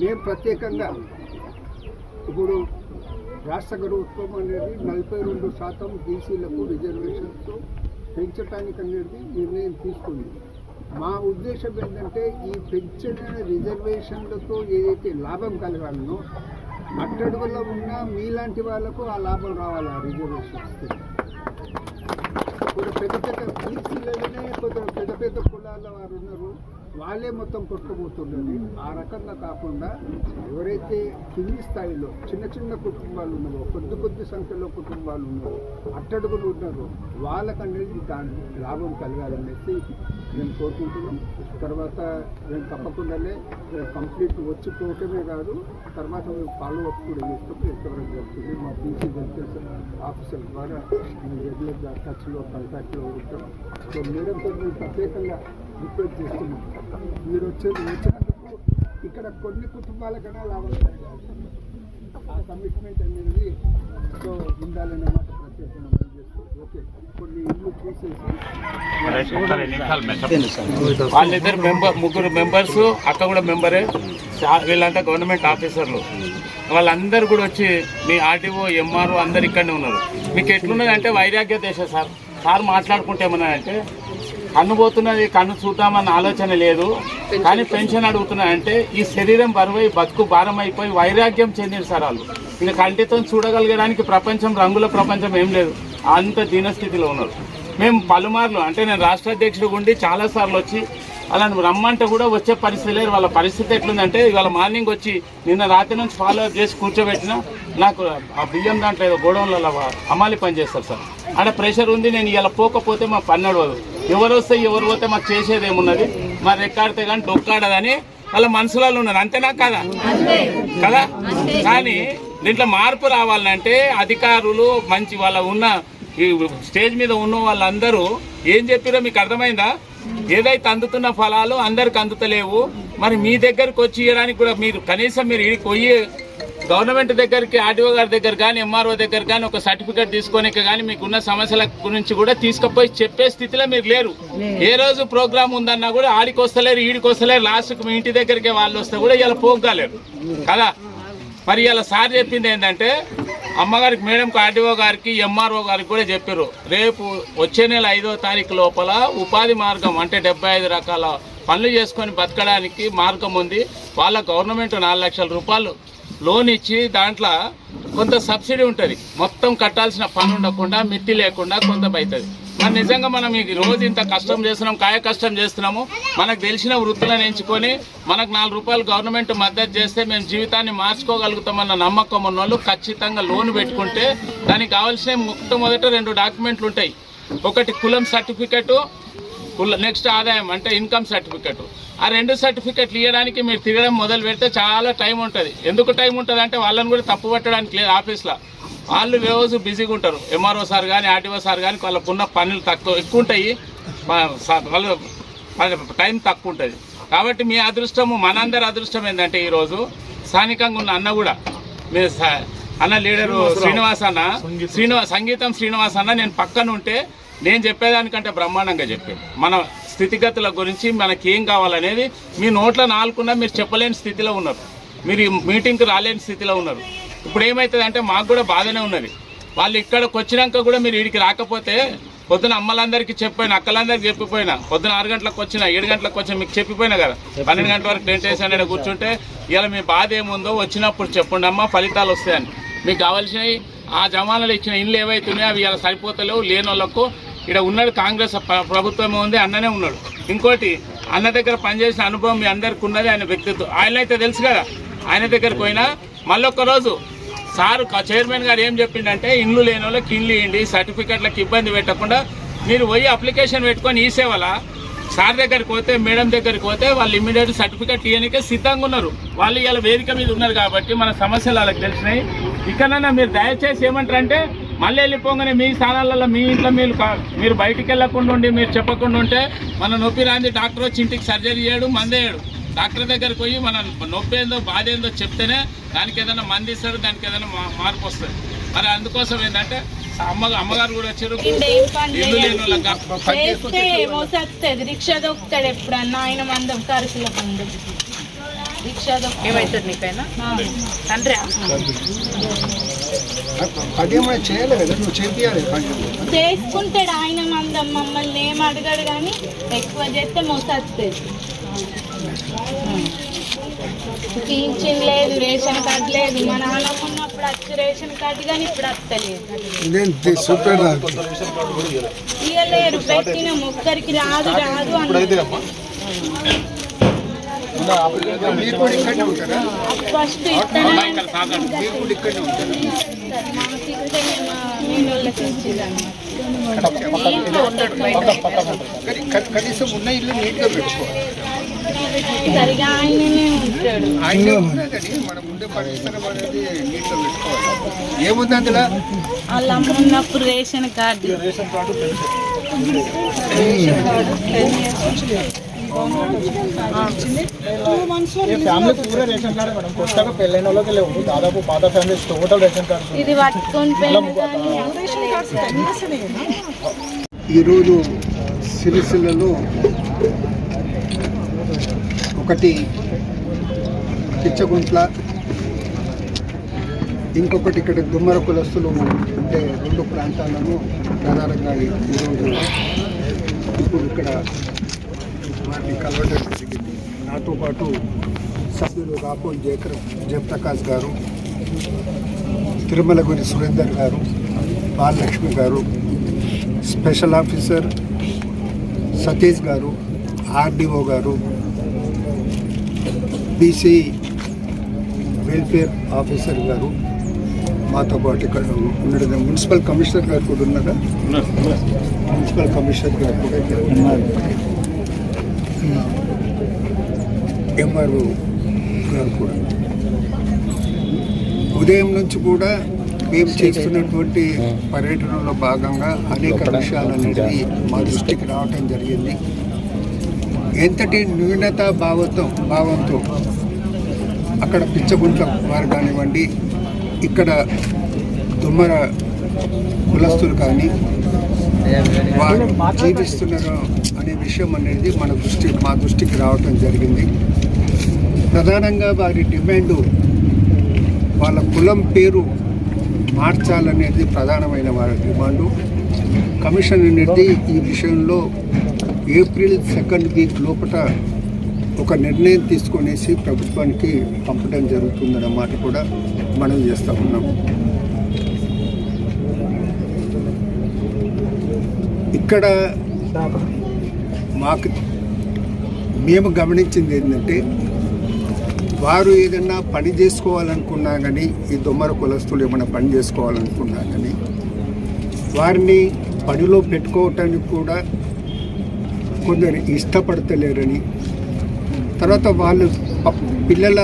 మేము ప్రత్యేకంగా ఇప్పుడు రాష్ట్ర గౌరవత్వం అనేది నలభై రెండు శాతం బీసీలకు రిజర్వేషన్స్ పెంచడానికి అనేది నిర్ణయం తీసుకుంది. మా ఉద్దేశం ఏంటంటే ఈ పెంచిన రిజర్వేషన్లతో ఏదైతే లాభం కలగాలనో అట్టడుగులో ఉన్న మీలాంటి వాళ్ళకు ఆ లాభం రావాలి ఆ రిజర్వేషన్ ఇప్పుడు పెద్ద పెద్ద బీసీలలోనే కొంత పెద్ద పెద్ద కులాల వారు ఉన్నారు. వాళ్ళే మొత్తం కొట్టుకుపోతున్నది ఆ రకంగా కాకుండా ఎవరైతే కింది స్థాయిలో చిన్న చిన్న కుటుంబాలు ఉన్నారో కొద్ది కొద్ది సంఖ్యలో కుటుంబాలు ఉన్నారో అట్టడుగులు ఉన్నారో వాళ్ళకనేది దాని లాభం కలగాలనేసి మేము కోరుకుంటున్నాం. తర్వాత మేము తప్పకుండానే కంప్లీట్ వచ్చిపోవటమే కాదు తర్వాత మేము ఫాలో అప్ కూడా చేస్తాం ఎంతవరకు జరుగుతుంది మా బీసీ వెల్ఫేర్ ఆఫీసర్ ద్వారా మేము రెగ్యులర్గా టచ్లో కాంటాక్ట్లో ఉంటాం. సో మేడంతో మేము ప్రత్యేకంగా రిక్వెస్ట్ చేస్తున్నాం. మీరు వచ్చేది వచ్చినందుకు ఇక్కడ కొన్ని కుటుంబాలకైనా లాభం కలగాలి. ఆ కమిట్మెంట్ అనేది సో ఉండాలనే మాట ప్రత్యేకంగా మనం చేస్తాం ఓకే. కొన్ని ఇల్లు చూసేసి వాళ్ళిద్దరు మెంబర్ ముగ్గురు మెంబర్స్ అక్క కూడా మెంబరే. వీళ్ళంతా గవర్నమెంట్ ఆఫీసర్లు. వాళ్ళందరూ కూడా వచ్చి మీ ఆర్టీఓ ఎంఆర్ఓ అందరు ఇక్కడనే ఉన్నారు. మీకు ఎట్లున్నది అంటే వైరాగ్య దేశ సార్. సార్ మాట్లాడుకుంటే ఏమన్నా అంటే కన్ను పోతున్నది కన్ను చూద్దామన్న ఆలోచన లేదు. కానీ పెన్షన్ అడుగుతున్నాయంటే ఈ శరీరం బరువై బతుకు భారం అయిపోయి వైరాగ్యం చెందిన సార్ వాళ్ళు. ఇంకా కంటితో చూడగలిగడానికి ప్రపంచం రంగుల ప్రపంచం ఏం లేదు. అంత దీనస్థితిలో ఉన్నారు. మేము పలుమార్లు అంటే నేను రాష్ట్ర అధ్యక్షుడు ఉండి చాలాసార్లు వచ్చి అలా రమ్మంటే కూడా వచ్చే పరిస్థితి లేదు. వాళ్ళ పరిస్థితి ఎట్లుందంటే ఇవాళ మార్నింగ్ వచ్చి నిన్న రాత్రి నుంచి ఫాలో అప్ చేసి కూర్చోబెట్టిన నాకు ఆ బియ్యం దాంట్లో ఏదో గోడౌన్లలో అమ్మాలి పని చేస్తారు సార్. ఆడ ప్రెషర్ ఉంది నేను ఇలా పోకపోతే మా పని నడవదు. ఎవరు వస్తే ఎవరు పోతే మాకు చేసేది ఏమున్నది? మా రెక్కాడితే కానీ డొక్కాడదని వాళ్ళ మనసులలో ఉన్నారు అంతేనా కదా? కదా? కానీ దీంట్లో మార్పు రావాలంటే అధికారులు మంచి వాళ్ళ ఉన్న ఈ స్టేజ్ మీద ఉన్న వాళ్ళందరూ ఏం చెప్పారో మీకు అర్థమైందా? ఏదైతే అందుతున్న ఫలాలు అందరికి అందుతలేవు మరి మీ దగ్గరకు వచ్చి ఇవ్వడానికి కూడా మీరు కనీసం మీరు పోయి గవర్నమెంట్ దగ్గరికి ఆర్డీఓ గారి దగ్గర కానీ ఎంఆర్ఓ దగ్గర కానీ ఒక సర్టిఫికేట్ తీసుకోనిక కానీ మీకు ఉన్న సమస్యల గురించి కూడా తీసుకుపోయి చెప్పే స్థితిలో మీరు లేరు. ఏ రోజు ప్రోగ్రామ్ ఉందన్నా కూడా ఆడికి వస్తలేరు ఈడికి వస్తలేరు లాస్ట్కి మీ ఇంటి దగ్గరికి వాళ్ళు వస్తే కూడా ఇలా పోగలేరు కదా? మరి ఇలా సార్ చెప్పింది ఏంటంటే అమ్మగారికి మేడంకి ఆర్డీఓ గారికి ఎంఆర్ఓ గారికి కూడా చెప్పారు రేపు వచ్చే నెల ఐదో తారీఖు లోపల ఉపాధి మార్గం అంటే డెబ్బై ఐదు రకాల పనులు చేసుకొని బతకడానికి మార్గం ఉంది. వాళ్ళ గవర్నమెంట్ నాలుగు లక్షల రూపాయలు లోన్ ఇచ్చి దాంట్లో కొంత సబ్సిడీ ఉంటుంది. మొత్తం కట్టాల్సిన పని ఉండకుండా మిట్టి లేకుండా కొంత అవుతుంది మరి నిజంగా మనం ఈ రోజు ఇంత కష్టం చేస్తున్నాం కాయ కష్టం చేస్తున్నాము. మనకు తెలిసిన వృత్తులను ఎంచుకొని మనకు నాలుగు రూపాయలు గవర్నమెంట్ మద్దతు చేస్తే మేము జీవితాన్ని మార్చుకోగలుగుతామన్న నమ్మకం ఉన్న వాళ్ళు ఖచ్చితంగా లోన్ పెట్టుకుంటే దానికి కావాల్సిన మొట్టమొదట రెండు డాక్యుమెంట్లు ఉంటాయి. ఒకటి కులం సర్టిఫికెట్ కుల నెక్స్ట్ ఆదాయం అంటే ఇన్కమ్ సర్టిఫికెట్. ఆ రెండు సర్టిఫికెట్లు ఇవ్వడానికి మీరు తిరగడం మొదలు పెడితే చాలా టైం ఉంటుంది. ఎందుకు టైం ఉంటుంది అంటే వాళ్ళని కూడా తప్పు పట్టడానికి లేదు ఆఫీస్లో. వాళ్ళు రోజు బిజీగా ఉంటారు. ఎంఆర్ఓ సార్ కానీ ఆర్టీఓ సార్ కానీ వాళ్ళకున్న పనులు తక్కువ ఎక్కువ ఉంటాయి వాళ్ళు టైం తక్కువ ఉంటుంది కాబట్టి మీ అదృష్టము మనందరి అదృష్టం ఏంటంటే ఈరోజు స్థానికంగా ఉన్న అన్న కూడా స- అన్న లీడరు శ్రీనివాస్ అన్న శ్రీనివాస్ సంగీతం శ్రీనివాస్ అన్న నేను పక్కన ఉంటే నేను చెప్పేదానికంటే బ్రహ్మాండంగా చెప్పాడు. మన స్థితిగతుల గురించి మనకి ఏం కావాలనేది మీ నోట్ల నాలుగున్నా మీరు చెప్పలేని స్థితిలో ఉన్నారు. మీరు మీటింగ్కి రాలేని స్థితిలో ఉన్నారు. ఇప్పుడు ఏమవుతుంది అంటే మాకు కూడా బాధనే ఉన్నది. వాళ్ళు ఇక్కడికి వచ్చినాక కూడా మీరు వీడికి రాకపోతే పొద్దున అమ్మలందరికీ చెప్పిపోయినా అక్కలందరికీ చెప్పిపోయినా పొద్దున ఆరు గంటలకు వచ్చిన ఏడు గంటలకు వచ్చిన మీకు చెప్పిపోయినా కదా? పన్నెండు గంటల వరకు టెంట్ వేసాను కూర్చుంటే ఇలా మీ బాధ ఏముందో వచ్చినప్పుడు చెప్పండి అమ్మ ఫలితాలు వస్తాయని మీకు కావాల్సినవి ఆ జమానాలు ఇచ్చిన ఇల్లు ఏవైతున్నాయో అవి ఇలా సరిపోతలేవు లేని వాళ్ళకు ఇక్కడ ఉన్నాడు కాంగ్రెస్ ప్ర- ప్రభుత్వం ఉంది అన్ననే ఉన్నాడు. ఇంకోటి అన్న దగ్గర పనిచేసిన అనుభవం మీ అందరికి ఉన్నది ఆయన వ్యక్తిత్వం. ఆయన అయితే తెలుసు కదా ఆయన దగ్గరికి పోయినా మళ్ళొక్క రోజు సార్ చైర్మన్ గారు ఏం చెప్పిండంటే ఇండ్లు లేని వాళ్ళకి ఇండ్లు ఇవ్వండి సర్టిఫికెట్లకు ఇబ్బంది పెట్టకుండా మీరు పోయి అప్లికేషన్ పెట్టుకొని ఈ సేవల? సార్ దగ్గరికి పోతే మేడం దగ్గరికి పోతే వాళ్ళు ఇమ్మీడియట్ సర్టిఫికెట్ ఇవ్వడానికే సిద్ధంగా ఉన్నారు. వాళ్ళు ఇలా వేదిక మీద ఉన్నారు కాబట్టి మన సమస్యలు వాళ్ళకి తెలిసినాయి. ఇక్కడన్నా మీరు దయచేసి ఏమంటారంటే మళ్ళీ వెళ్ళిపోగానే మీ స్థానాలలో మీ ఇంట్లో మీరు కా- మీరు బయటికి వెళ్ళకుండా ఉండి మీరు చెప్పకుండా ఉంటే మన నొప్పి రాంది డాక్టర్ వచ్చి ఇంటికి సర్జరీ చేయడు మందేయడు డాక్టర్ దగ్గరికి పోయి మన నొప్పి ఏందో బాధ ఏందో చెప్తేనే దానికి ఏదైనా మంది ఇస్తారు దానికి ఏదైనా మార్పు వస్తుంది. మరి అందుకోసం ఏంటంటే అమ్మ అమ్మగారు కూడా వచ్చారు. ఇల్లు లేని వాళ్ళకి రిక్షా దొక్కుతాడు ఎప్పుడన్నా. ఆయన మందం. ఏమవుతుంది నీకైనా? తండ్రి? చేసుకుంటాడు ఆయన మందం మమ్మల్ని. ఏం అడగాడు కానీ ఎక్కువ చేస్తే మోసొస్తుంది. పింఛన్ లేదు రేషన్ కార్డు లేదు మా నాన్నమ్మ ఉన్నప్పుడు వచ్చి రేషన్ కార్డు కానీ ఇప్పుడు వస్తలేదు నేను సూపర్ పెట్టిన రాదు ఫస్ట్ ఇస్తాను కనీసం ఉన్న ఇల్లు నీట్గా పెట్టుకోవాలి సరిగా ఆయననే ఉంటాడు. ఆయన ఉన్నా కానీ మనం ఉండే పరిసరం అనేది నీట్గా పెట్టుకోవాలి. ఏముంది అందులో? వాళ్ళ అమ్మ ఉన్నప్పుడు రేషన్ కార్డు. ఫ్యామిలీ పూరే రేషన్ కార్డు మేడం. కొత్తగా పెళ్ళైన వాళ్ళకి లేవు. దాదాపు పాత ఫ్యామిలీస్ టోటల్ రేషన్ కార్డు ఇది పట్టుకొని పోయిన కానీ ఈరోజు సిరిసిల్లలో ఒకటి పిచ్చగుంట్ల ఇంకొకటి ఇక్కడ దుమ్మర కులస్తులు అంటే రెండు ప్రాంతాలను ప్రధానంగా ఈరోజు ఇప్పుడు ఇక్కడ వారిని కలవడం జరిగింది. నాతో పాటు సభ్యులు రాపోల్ జయకర్ జయప్రకాష్ గారు తిరుమలగురి సురేందర్ గారు బాలలక్ష్మి గారు స్పెషల్ ఆఫీసర్ సతీష్ గారు ఆర్డీఓ గారు బీసీ వెల్ఫేర్ ఆఫీసర్ గారు మాతో పాటు ఇక్కడ ఉండడం మున్సిపల్ కమిషనర్ గారు కూడా ఉన్నారా? మున్సిపల్ కమిషనర్ గారు కూడా ఇక్కడ ఉన్నారు. ఎంఆర్ఓ గారు కూడా. ఉదయం నుంచి కూడా మేము చేస్తున్నటువంటి పర్యటనలో భాగంగా అనేక విషయాలు అనేది మా దృష్టికి రావటం జరిగింది. ఎంతటి న్యూనత భావంతో భావంతో అక్కడ పిచ్చగుంట్ల వారు కానివ్వండి ఇక్కడ దుమ్మర కులస్తులు కానీ వారు జీవిస్తున్నారు అనే విషయం అనేది మన దృష్టి మా దృష్టికి రావటం జరిగింది. ప్రధానంగా వారి డిమాండు వాళ్ళ కులం పేరు మార్చాలనేది ప్రధానమైన వారి డిమాండు. కమిషన్ అనేది ఈ విషయంలో ఏప్రిల్ సెకండ్ వీక్ లోపల ఒక నిర్ణయం తీసుకొనేసి ప్రభుత్వానికి పంపడం జరుగుతుందన్న మాట కూడా మనం చేస్తూ ఉన్నాం. ఇక్కడ మాకు మేము గమనించింది ఏంటంటే వారు ఏదన్నా పని చేసుకోవాలనుకున్నా కానీ ఈ దొమ్మర కులస్తులు ఏమైనా పని చేసుకోవాలనుకున్నా కానీ వారిని పనిలో పెట్టుకోవటానికి కూడా కొందరు ఇష్టపడతలేరని. తర్వాత వాళ్ళు పిల్లల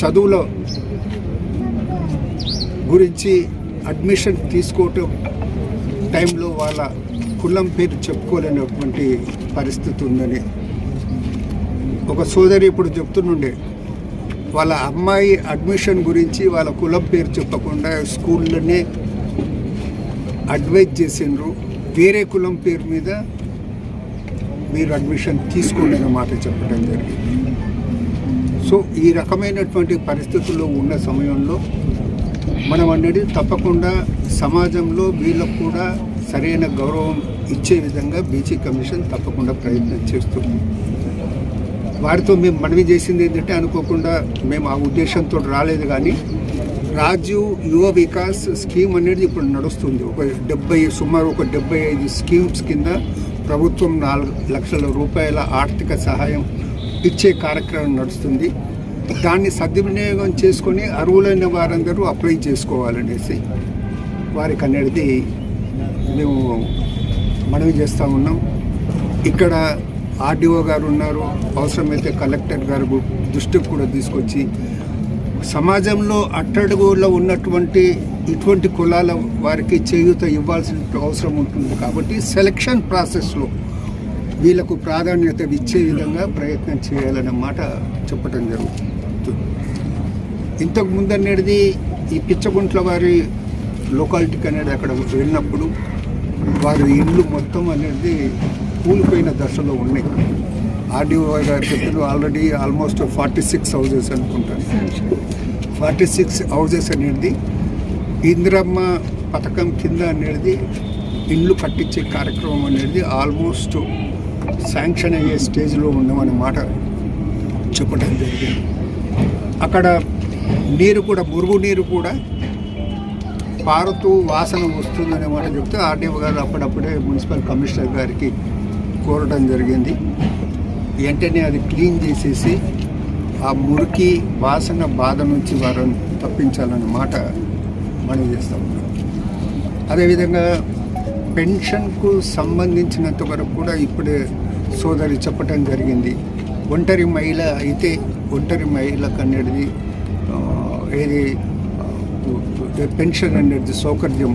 చదువుల గురించి అడ్మిషన్ తీసుకోవటం టైంలో వాళ్ళ కులం పేరు చెప్పుకోలేనటువంటి పరిస్థితి ఉందని. ఒక సోదరి ఇప్పుడు చెప్తుండే వాళ్ళ అమ్మాయి అడ్మిషన్ గురించి వాళ్ళ కులం పేరు చెప్పకుండా స్కూల్లోనే అడ్వైజ్ చేసిండ్రు. వేరే కులం పేరు మీద మీరు అడ్మిషన్ తీసుకోండి అన్న మాట చెప్పడం జరిగింది. సో ఈ రకమైనటువంటి పరిస్థితుల్లో ఉన్న సమయంలో మనం అనేది తప్పకుండా సమాజంలో వీళ్ళకు కూడా సరైన గౌరవం ఇచ్చే విధంగా బీసీ కమిషన్ తప్పకుండా ప్రయత్నం చేస్తుంది వారితో మేము మనవి చేసింది ఏంటంటే అనుకోకుండా మేము ఆ ఉద్దేశంతో రాలేదు కానీ రాజీవ్ యువ వికాస్ స్కీమ్ అనేది ఇప్పుడు నడుస్తుంది. ఒక డెబ్బై సుమారు ఒక డెబ్బై ఐదు స్కీమ్స్ కింద ప్రభుత్వం నాలుగు లక్షల రూపాయల ఆర్థిక సహాయం ఇచ్చే కార్యక్రమం నడుస్తుంది. దాన్ని సద్వినియోగం చేసుకొని అర్హులైన వారందరూ అప్లై చేసుకోవాలనేసి వారికి అనేది మేము మనవి చేస్తూ ఉన్నాం. ఇక్కడ ఆర్డీఓ గారు ఉన్నారు. అవసరమైతే కలెక్టర్ గారు దృష్టికి కూడా తీసుకొచ్చి సమాజంలో అట్టడుగులో ఉన్నటువంటి ఇటువంటి కులాల వారికి చేయూత ఇవ్వాల్సిన అవసరం ఉంటుంది కాబట్టి సెలక్షన్ ప్రాసెస్లో వీళ్ళకు ప్రాధాన్యత ఇచ్చే విధంగా ప్రయత్నం చేయాలన్న మాట చెప్పడం జరుగుతుంది. ఇంతకు ముందు అనేది ఈ పిచ్చగుంట్ల వారి లొకాలిటీకి అనేది అక్కడ వెళ్ళినప్పుడు వారి ఇల్లు మొత్తం అనేది కూలిపోయిన దశలో ఉన్నాయి. ఆర్డీఓ గారు చెప్పారు already almost forty six houses అనుకుంటాను ఫార్టీ సిక్స్ హౌజెస్ అనేది ఇందిరమ్మ పథకం కింద అనేది ఇండ్లు కట్టించే కార్యక్రమం అనేది ఆల్మోస్ట్ శాంక్షన్ అయ్యే స్టేజ్లో ఉన్నామనే మాట చెప్పడం జరిగింది. అక్కడ నీరు కూడా మురుగు నీరు కూడా పారుతూ వాసన వస్తుందనే మాట చెప్తే ఆర్డీఓ గారు అప్పుడప్పుడే మున్సిపల్ కమిషనర్ గారికి కోరడం జరిగింది. వెంటనే అది క్లీన్ చేసేసి ఆ మురికి వాసన బాధ నుంచి వారిని తప్పించాలన్న మాట మనం చేస్తూ ఉన్నాం. అదేవిధంగా పెన్షన్కు సంబంధించినంత వరకు కూడా ఇప్పుడే సోదరి చెప్పటం జరిగింది. ఒంటరి మహిళ అయితే ఒంటరి మహిళకు అనేది ఏది పెన్షన్ అనేది సౌకర్యం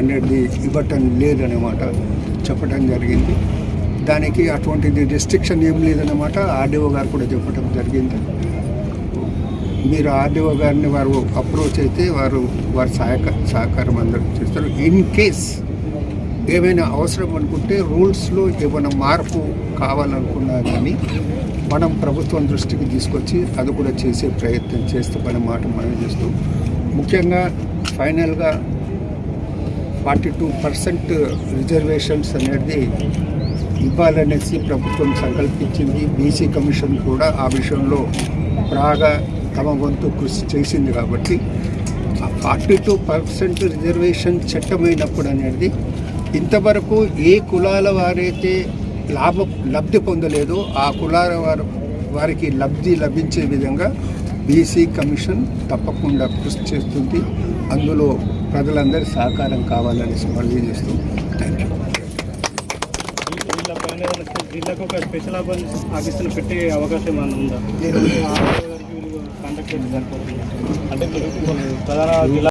అనేది ఇవ్వటం లేదనమాట చెప్పటం జరిగింది. దానికి అటువంటిది రెస్ట్రిక్షన్ ఏం లేదన్నమాట. ఆర్డీఓ గారు కూడా చెప్పడం జరిగింది. మీరు ఆర్డీఓ గారిని వారు అప్రోచ్ అయితే వారు వారి సహాయక సహకారం అందరూ చేస్తారు. ఇన్ కేస్ ఏమైనా అవసరం అనుకుంటే రూల్స్లో ఏమైనా మార్పు కావాలనుకున్నా కానీ మనం ప్రభుత్వం దృష్టికి తీసుకొచ్చి అది కూడా చేసే ప్రయత్నం చేస్తామనే మాట మనం చేస్తూ ముఖ్యంగా ఫైనల్గా ఫార్టీ టూ పర్సెంట్ రిజర్వేషన్స్ అనేది ఇవ్వాలనేసి ప్రభుత్వం సంకల్పించింది. బీసీ కమిషన్ కూడా ఆ విషయంలో బాగా తమ వంతు కృషి చేసింది కాబట్టి ఆ ఫార్టీ టూ పర్సెంట్ రిజర్వేషన్ చట్టమైనప్పుడు అనేది ఇంతవరకు ఏ కులాల వారైతే లాభ లబ్ధి పొందలేదో ఆ కులాల వారు వారికి లబ్ధి లభించే విధంగా బీసీ కమిషన్ తప్పకుండా కృషి చేస్తుంది. అందులో ప్రజలందరి సహకారం కావాలని మళ్ళీ చేస్తూ థ్యాంక్ యూ వీళ్ళకు ఒక స్పెషల్ ఆఫీసులు పెట్టే అవకాశం ఏమైనా ఉందా? సరిపోతుంది? అంటే ప్రధాన